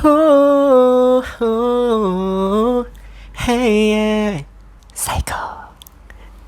เฮ้ยไซโค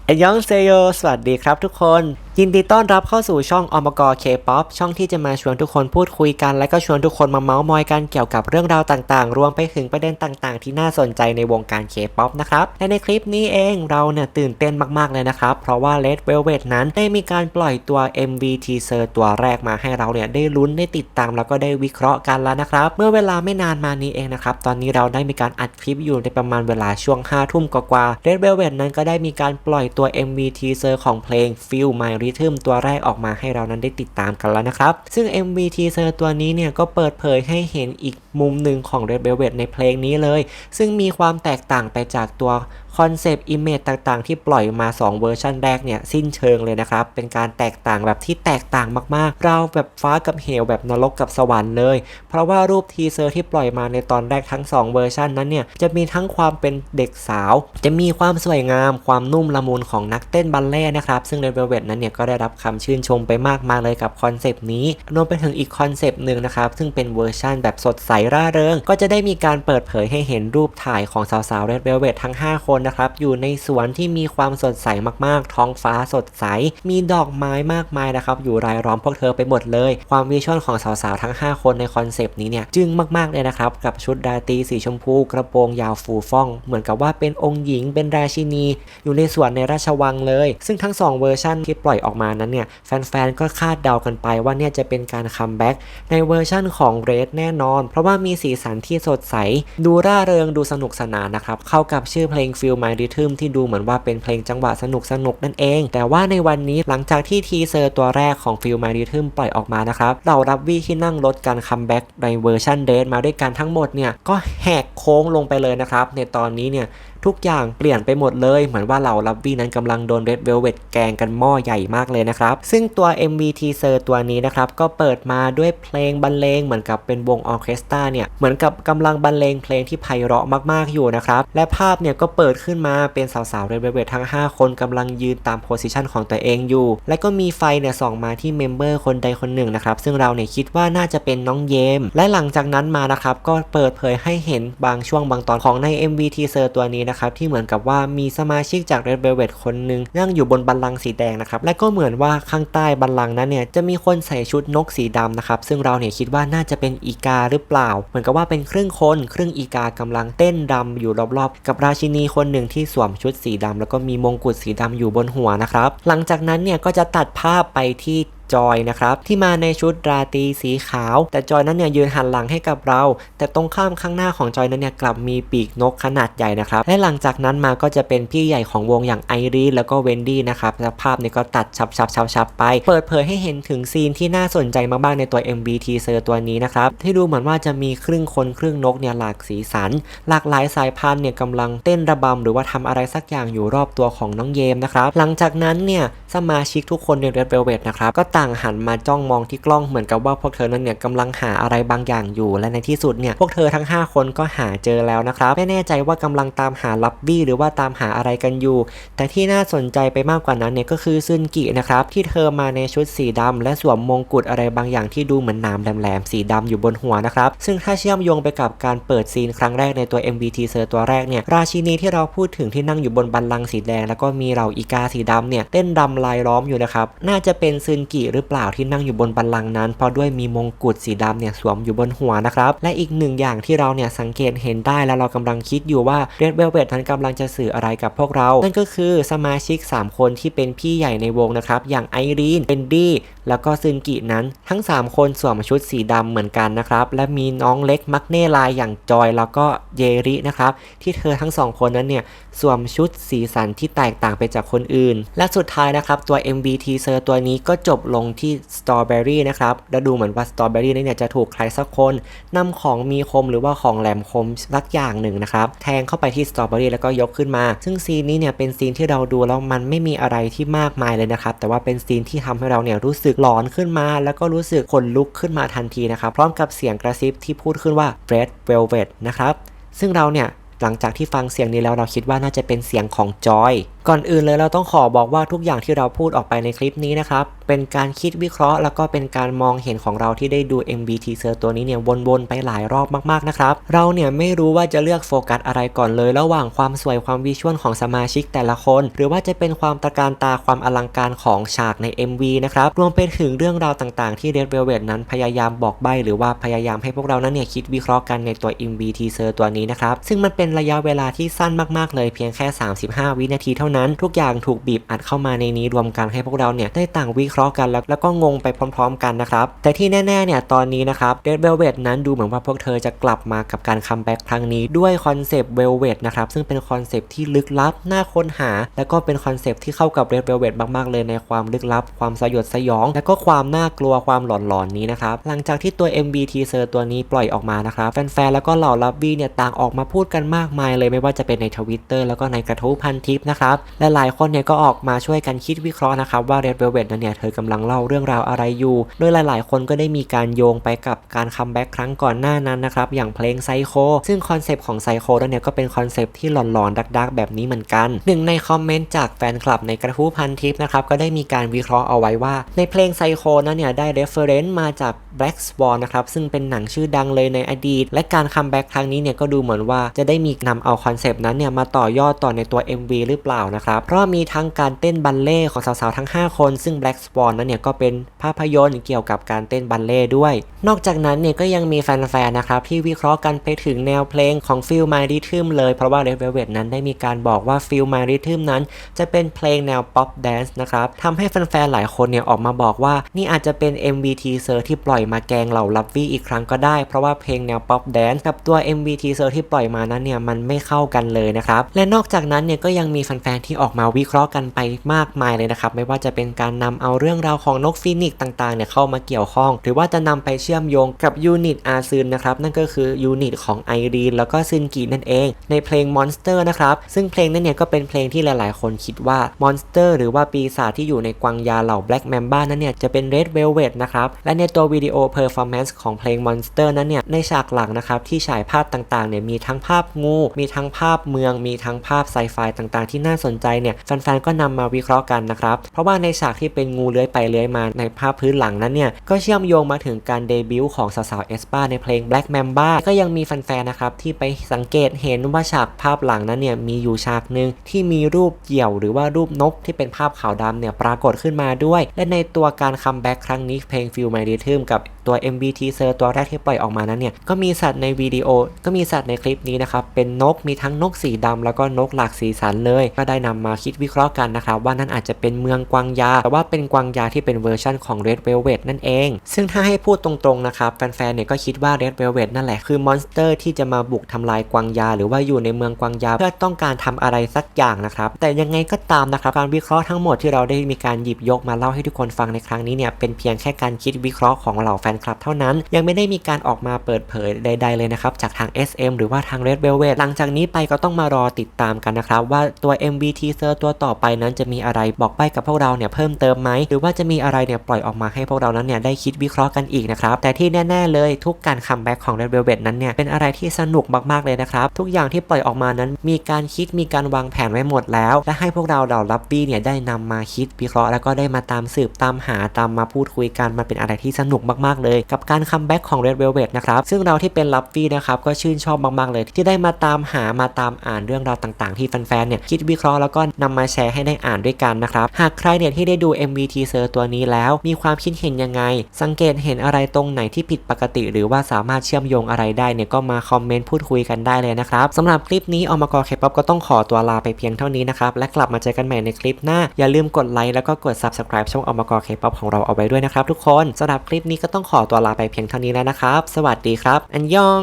เอยองเซโยสวัสดีครับทุกคนยินดีต้อนรับเข้าสู่ช่องอมกเคป๊อปช่องที่จะมาชวนทุกคนพูดคุยกัน และก็ชวนทุกคนมาเมาส์มอยกันเกี่ยวกับเรื่องราวต่างๆ รวมไปถึงประเด็นต่างๆ ที่น่าสนใจในวงการเคป๊อปนะครับ และในคลิปนี้เองเราเนี่ยตื่นเต้นมากๆเลยนะครับ เพราะว่า Red Velvet นั้นได้มีการปล่อยตัว MV teaser ตัวแรกมาให้เราเนี่ยได้ลุ้นได้ติดตามแล้วก็ได้วิเคราะห์กันแล้วนะครับ เมื่อเวลาไม่นานมานี้เองนะครับ ตอนนี้เราได้มีการอัดคลิปอยู่ในประมาณเวลาช่วง5ทุ่มกว่าๆ Red Velvet นั้นก็ได้มีการปล่อยตัว MV teaser ของเพลง Feel My ริทึมตัวแรกออกมาให้เรานั้นได้ติดตามกันแล้วนะครับ ซึ่ง MV teaser ตัวนี้เนี่ยก็เปิดเผยให้เห็นอีกมุมหนึ่งของ Red Velvet ในเพลงนี้เลย ซึ่งมีความแตกต่างไปจากตัว คอนเซปต์อิมเมจต่างๆ ที่ปล่อยมา 2 เวอร์ชันแรกเนี่ย สิ้นเชิงเลยนะครับ เป็นการแตกต่างแบบที่แตกต่างมากๆ เราแบบฟ้ากับเหวแบบนรกกับสวรรค์เลย เพราะว่ารูปทีเซอร์ที่ปล่อยมาในตอนแรกทั้ง 2 เวอร์ชันนั้นเนี่ย จะมีทั้งความเป็นเด็กสาว จะมีความสวยงาม ความนุ่มละมุนของนักเต้นบัลเล่ต์นะครับ ซึ่ง Red Velvet นั้นเนี่ยก็ได้รับคำชื่นชมไปมากมายเลยกับคอนเซปต์นี้รวมไปถึงอีกคอนเซปต์หนึ่งนะครับซึ่งเป็นเวอร์ชันแบบสดใสร่าเริงก็จะได้มีการเปิดเผยให้เห็นรูปถ่ายของสาวๆ Red Velvet ทั้ง 5 คนนะครับอยู่ในสวนที่มีความสดใสมากๆ ท้องฟ้าสดใส มีดอกไม้มากมายนะครับอยู่รายล้อมพวกเธอไปหมดเลย ความวิชวลของสาวๆทั้ง 5 คนในคอนเซปต์นี้เนี่ยจึงมากๆเลยนะครับกับชุดราตรีสีชมพู กระโปรงยาวฟูฟ่อง เหมือนกับว่าเป็นองค์หญิงเป็นราชินี อยู่ในสวนในราชวังเลย ซึ่งทั้ง 2 เวอร์ชันที่ปล่อยออกมานั้นเนี่ยแฟนๆก็คาดเดากันไปว่าเนี่ยจะเป็นการคัมแบ็กในเวอร์ชั่นของเรดแน่นอน เพราะว่ามีสีสันที่สดใส ดูร่าเริงดูสนุกสนานนะครับเข้ากับชื่อเพลง Feel My Rhythm ที่ดูเหมือนว่าเป็นเพลงจังหวะสนุกสนุกนั่นเอง แต่ว่าในวันนี้หลังจากที่ทีเซอร์ตัวแรกของ Feel My Rhythm ปล่อยออกมานะครับเรารับวี่ที่นั่งรถการคัมแบ็กในเวอร์ชันเรดมาด้วยกันทั้งหมดเนี่ยก็แหกโค้งลงไปเลยนะครับในตอนนี้เนี่ย ทุกอย่างเปลี่ยนไปหมดเลย เหมือนว่าเหล่าลับบี้นั้นกำลังโดน Red Velvet แกงกันหม้อใหญ่มากเลยนะครับ ซึ่งตัว MVT Ser ตัวนี้นะครับ ก็เปิดมาด้วยเพลงบรรเลงเหมือนกับเป็นวงออเคสตราเนี่ย เหมือนกับกำลังบรรเลงเพลงที่ไพเราะมากๆอยู่นะครับ และภาพเนี่ยก็เปิดขึ้นมาเป็นสาวๆ Red Velvet ทั้ง 5 คนกำลังยืนตามโพสิชันของตัวเองอยู่ และก็มีไฟเนี่ยส่องมาที่เมมเบอร์คนใดคนหนึ่งนะครับ ซึ่งเราเนี่ยคิดว่าน่าจะเป็นน้องเยม และหลังจากนั้นมานะครับก็เปิดเผยให้เห็นบางช่วงบางตอนของใน MVT Ser ตัวนี้นะครับที่เหมือนกับว่ามีสมาชิกจาก Red Velvet คนหนึ่งนั่งอยู่บนบัลลังก์สีแดงนะครับและก็เหมือนว่าข้างใต้บัลลังก์นั้นเนี่ยจะมีคนใส่ชุดนกสีดำนะครับซึ่งเราเนี่ยคิดว่าน่าจะเป็นอีกาหรือเปล่า เหมือนกับว่าเป็นครึ่งคนครึ่งอีกากำลังเต้นรำอยู่รอบๆ กับราชินีคนหนึ่งที่สวมชุดสีดำแล้วก็มีมงกุฎสีดำอยู่บนหัวนะครับหลังจากนั้นเนี่ยก็จะตัดภาพไปที่ จอยนะครับที่มาในชุดราตรีสีขาว แต่จอยนั้นเนี่ยยืนหันหลังให้กับเรา แต่ตรงข้ามข้างหน้าของจอยนั้นเนี่ยกลับมีปีกนกขนาดใหญ่นะครับและหลังจากนั้นมาก็จะเป็นพี่ใหญ่ของวงอย่างไอรีแล้วก็เวนดี้นะครับและภาพเนี่ยก็ตัดฉับฉับฉับฉับไป เปิดเผยให้เห็นถึงซีนที่น่าสนใจมากๆในตัว MV teaser ตัวนี้นะครับที่ดูเหมือนว่าจะมีครึ่งคนครึ่งนกเนี่ยหลากสีสัน หลากหลายสายพันธุ์เนี่ยกำลังเต้นระบำหรือว่าทำอะไรสักอย่างอยู่รอบตัวของน้องเยมนะครับหลังจากนั้นเนี่ยสมาชิกทุกคนใน Red Velvet นะครับก็ต่างหันมาจ้องมองที่กล้องเหมือนกับว่าพวกเธอนั้นเนี่ยกำลังหาอะไรบางอย่างอยู่ และในที่สุดเนี่ยพวกเธอทั้ง 5 คนก็หาเจอแล้วนะครับไม่แน่ใจว่ากำลังตามหาลับบี้หรือว่าตามหาอะไรกันอยู่ แต่ที่น่าสนใจไปมากกว่านั้นเนี่ยก็คือซึนกินะครับที่เธอมาในชุดสีดำและสวมมงกุฎอะไรบางอย่างที่ดูเหมือนหนามแหลมๆสีดำอยู่บนหัวนะครับซึ่งถ้าเชื่อมโยงไปกับการเปิดซีนครั้งแรกในตัว MV teaser ตัวแรกเนี่ยราชินีที่เราพูดถึงที่นั่งอยู่บนบัลลังก์สีแดง แล้วก็มีเหล่าอีกาสีดำเนี่ยเต้นรำลายล้อมอยู่นะครับน่าจะเป็นซึนกิหรือเปล่าที่นั่งอยู่บนบัลลังก์นั้น เพราะด้วยมีมงกุฎสีดำเนี่ยสวมอยู่บนหัวนะครับและอีกหนึ่งอย่างที่เราเนี่ยสังเกตเห็นได้แล้วเรากำลังคิดอยู่ว่า Red Velvet นั้นกำลังจะสื่ออะไรกับพวกเรา นั่นก็คือสมาชิก 3 คนที่เป็นพี่ใหญ่ในวงนะครับอย่างไอรีนเบนดี้แล้วก็ซึนกินั้นทั้ง 3 คนสวมชุดสีดำเหมือนกันนะครับและมีน้องเล็กมักเน่ลายอย่างจอยแล้วก็เยรินะครับที่เธอทั้งสองคนนั้นเนี่ยสวมชุดสีสันที่แตกต่างไปจากคนอื่น และสุดท้ายนะครับตัว MV teaser ตัวนี้ก็จบลงที่ Strawberry นะครับและดูเหมือนว่า Strawberry นั้นเนี่ยจะถูกใครสักคนนำของมีคมหรือว่าของแหลมคมสักอย่างหนึ่งนะครับแทงเข้าไปที่ Strawberry แล้วก็ยกขึ้นมา ซึ่งซีนนี้เนี่ยเป็นซีนที่เราดูแล้วมันไม่มีอะไรที่มากมายเลยนะครับแต่ว่าเป็นซีนที่ทำให้เราเนี่ยรู้สึกหลอนขึ้นมา แล้วก็รู้สึกขนลุกขึ้นมาทันทีนะครับพร้อมกับเสียงกระซิบที่พูดขึ้นว่า Red Velvet นะครับซึ่งเราเนี่ยหลังจากที่ฟังเสียงนี้แล้วเราคิดว่าน่าจะเป็นเสียงของจอยก่อนอื่นเลยเราต้องขอบอกว่าทุกอย่างที่เราพูดออกไปในคลิปนี้นะครับ เป็นการคิดวิเคราะห์ แล้วก็เป็นการมองเห็นของเราที่ได้ดู MV teaser ตัวนี้เนี่ยวนๆไปหลายรอบมากๆนะครับ เราเนี่ยไม่รู้ว่าจะเลือกโฟกัสอะไรก่อนเลย ระหว่างความสวยความวิชวลของสมาชิกแต่ละคน หรือว่าจะเป็นความตะการตาความอลังการของฉากใน MV นะครับรวมไปถึงเรื่องราวต่างๆที่ Red Velvet นั้นพยายามบอกใบ้หรือว่าพยายามให้พวกเรานั้นเนี่ยคิดวิเคราะห์กันในตัว MV teaser ตัวนี้นะครับซึ่งมันเป็นระยะเวลาที่สั้นมากๆเลยเพียงแค่ 35 วินาทีเท่านั้นทุกอย่างถูกบีบอัดเข้ามาในนี้รวมกันให้พวกเราเนี่ยได้ต่างวิเคราะห์กันแล้วแล้วก็งงไปพร้อม ๆ กันนะครับ แต่ที่แน่ๆเนี่ยตอนนี้นะครับ Red Velvet นั้นดูเหมือนว่าพวกเธอจะกลับมากับการคัมแบ็กครั้งนี้ด้วยคอนเซปต์ Velvet นะครับซึ่งเป็นคอนเซปต์ที่ลึกลับน่าค้นหา แล้วก็เป็นคอนเซปต์ที่เข้ากับ Red Velvet มากๆเลยในความลึกลับ ความสยดสยอง และก็ความน่ากลัวความหลอนๆนี้นะครับหลังจากที่ตัว MV teaser ตัวนี้ปล่อยออกมานะครับแฟนๆแล้วก็เหล่าลับบี้เนี่ยต่างออกมาพูดกันมากมายเลยไม่ว่าจะเป็นในทวิตเตอร์แล้วก็ในกระทู้พันทิปนะครับและหลายคนเนี่ยก็ออกมาช่วยกันคิดวิเคราะห์นะครับว่า Red Velvet นั้นเนี่ยเธอกำลังเล่าเรื่องราวอะไรอยู่ โดยหลาย ๆ คนก็ได้มีการโยงไปกับการคัมแบ็กครั้งก่อนหน้านั้นนะครับอย่างเพลงไซโคซึ่งคอนเซปต์ของไซโคนั้นเนี่ยก็เป็นคอนเซปต์ที่หลอนๆดักๆ แบบนี้เหมือนกันหนึ่งในคอมเมนต์จากแฟนคลับในกระทู้พันทิปนะครับก็ได้มีการวิเคราะห์เอาไว้ว่า ในเพลงไซโคนั้นเนี่ยได้เรฟเฟอเรนซ์มาจาก Black Swan นะครับซึ่งเป็นหนังชื่อดังเลยในอดีต และการคัมแบ็กครั้งนี้เนี่ยก็ดูเหมือนว่าจะได้มีนำเอาคอนเซปต์นั้นเนี่ยมาต่อยอดต่อในตัว MV หรือเปล่านะครับ เพราะมีทั้งการเต้นบัลเล่ของสาวๆทั้ง 5 คน ซึ่ง Black Swan นั้นเนี่ยก็เป็นภาพยนตร์เกี่ยวกับการเต้นบัลเล่ด้วย นอกจากนั้นเนี่ยก็ยังมีแฟนๆนะครับที่วิเคราะห์กันไปถึงแนวเพลงของ Feel My Rhythm เลย เพราะว่า Red Velvet นั้นได้มีการบอกว่า Feel My Rhythm นั้น จะเป็นเพลงแนว Pop Dance นะครับทำให้แฟนๆหลายคนเนี่ยออกมาบอกว่านี่อาจจะเป็น MV teaser ที่ปล่อยมาแกงเหล่าลับวี่อีกครั้งก็ได้ เพราะว่าเพลงแนว Pop Dance กับตัว MV teaser ที่ปล่อยมานั้นเนี่ยมันไม่เข้ากันเลยนะครับและนอกจากนั้นเนี่ยก็ยังมีแฟนๆที่ออกมาวิเคราะห์กันไปมากมายเลยนะครับ ไม่ว่าจะเป็นการนำเอาเรื่องราวของนกฟินิกซ์ต่างๆเนี่ยเข้ามาเกี่ยวข้อง หรือว่าจะนำไปเชื่อมโยงกับยูนิตอาซึนนะครับ นั่นก็คือยูนิตของไอรีนแล้วก็ซึนกินั่นเอง ในเพลง Monster นะครับ ซึ่งเพลงนั้นเนี่ยก็เป็นเพลงที่หลายๆ คนคิดว่า Monster หรือว่าปีศาจที่อยู่ในกวางยาเหล่า Black Mamba นั้นเนี่ยจะเป็น Red Velvet นะครับ และในตัววิดีโอ performance ของเพลง Monster นั้นเนี่ยในฉากหลังนะครับที่ฉายภาพต่างๆเนี่ยมีทั้งภาพงู มีทั้งภาพเมือง มีทั้งภาพไซไฟต่างๆ ที่น่าสนใจเนี่ยแฟนๆก็นำมาวิเคราะห์กันนะครับ เพราะว่าในฉากที่เป็นงูเลื้อยไปเลื้อยมาในภาพพื้นหลังนั้นเนี่ยก็เชื่อมโยงมาถึงการเดบิวต์ของสาวๆเอสปาในเพลง Black Mamba ก็ยังมีแฟนๆนะครับที่ไปสังเกตเห็นว่าฉากภาพหลังนั้นเนี่ยมีอยู่ฉากหนึ่งที่มีรูปเหยี่ยวหรือว่ารูปนกที่เป็นภาพขาวดำเนี่ยปรากฏขึ้นมาด้วย และในตัวการคัมแบ็กครั้งนี้เพลง Feel My Rhythm กับตัว MV teaser ตัวแรกที่ปล่อยออกมานั้นเนี่ยก็มีสัตว์ในวิดีโอ ก็มีสัตว์ในคลิปนี้นะครับเป็นนกมีทั้งนกสีดำแล้วก็นกหลากสีสันเลย ก็ได้นำมาคิดวิเคราะห์กันนะครับว่านั่นอาจจะเป็นเมืองกวางยา แต่ว่าเป็นกวางยาที่เป็นเวอร์ชั่นของ Red Velvet นั่นเอง ซึ่งถ้าให้พูดตรงๆนะครับแฟนๆเนี่ยก็คิดว่า Red Velvet นั่นแหละคือมอนสเตอร์ที่จะมาบุกทำลายกวางยา หรือว่าอยู่ในเมืองกวางยาเพื่อต้องการทำอะไรสักอย่างนะครับแต่ยังไงก็ตามนะครับการวิเคราะห์ทั้งหมดที่เราได้มีการหยิบยกมาเล่าให้ทุกคนฟังในครั้งนี้เนี่ยเป็นเพียงแค่การคิดวิเคราะห์ของเหล่าแฟนคลับเท่านั้น ยังไม่ได้มีการออกมาเปิดเผยใด ๆเลยนะครับจากทาง SM หรือว่าทาง Red Velvet หลังจากนี้ไปก็ต้องมารอติดตามกันนะครับว่าตัว MV teaser ตัวต่อไปนั้นจะมีอะไรบอกใบ้กับพวกเราเนี่ยเพิ่มเติมไหมหรือว่าจะมีอะไรเนี่ยปล่อยออกมาให้พวกเรานั้นเนี่ยได้คิดวิเคราะห์กันอีกนะครับแต่ที่แน่ ๆ เลยทุกการคัมแบ็กของ Red Velvet นั้นเนี่ยเป็นอะไรที่สนุกมากๆเลยนะครับทุกอย่างที่ปล่อยออกมานั้นมีการคิดมีการวางแผนไว้หมดแล้ว และให้พวกเราเหล่าลับบี้เนี่ยได้นำมาคิดวิเคราะห์ แล้วก็ได้มาตามสืบตามหาตามมาพูดคุยกันมันเป็นอะไรที่สนุกมากๆเลยกับการคัมแบ็กของ Red Velvet นะครับซึ่งเราที่เป็นลับบี้นะครับก็ชื่นชอบมากๆเลย ที่ได้มาตามหามาตามอ่านเรื่องราวต่างๆ ที่แฟนๆเนี่ยคิดวิเคราะห์แล้วก็นำมาแชร์ให้ได้อ่านด้วยกันนะครับหากใครเนี่ยที่ได้ดู MV teaser ตัวนี้แล้ว มีความคิดเห็นยังไง สังเกตเห็นอะไรตรงไหนที่ผิดปกติ หรือว่าสามารถเชื่อมโยงอะไรได้เนี่ยก็มาคอมเมนต์พูดคุยกันได้เลยนะครับสำหรับคลิปนี้อมกรเคป๊อปก็ต้องขอตัวลาไปเพียงเท่านี้นะครับและกลับมาเจอกันใหม่ในคลิปหน้า อย่าลืมกดไลค์แล้วก็กด subscribe ช่องอมกรเคป๊อปของเราเอาไว้ด้วยนะครับทุกคนสำหรับคลิปนี้ก็ต้องขอตัวลาไปเพียงเท่านี้แล้วนะครับ สวัสดีครับ อันยอง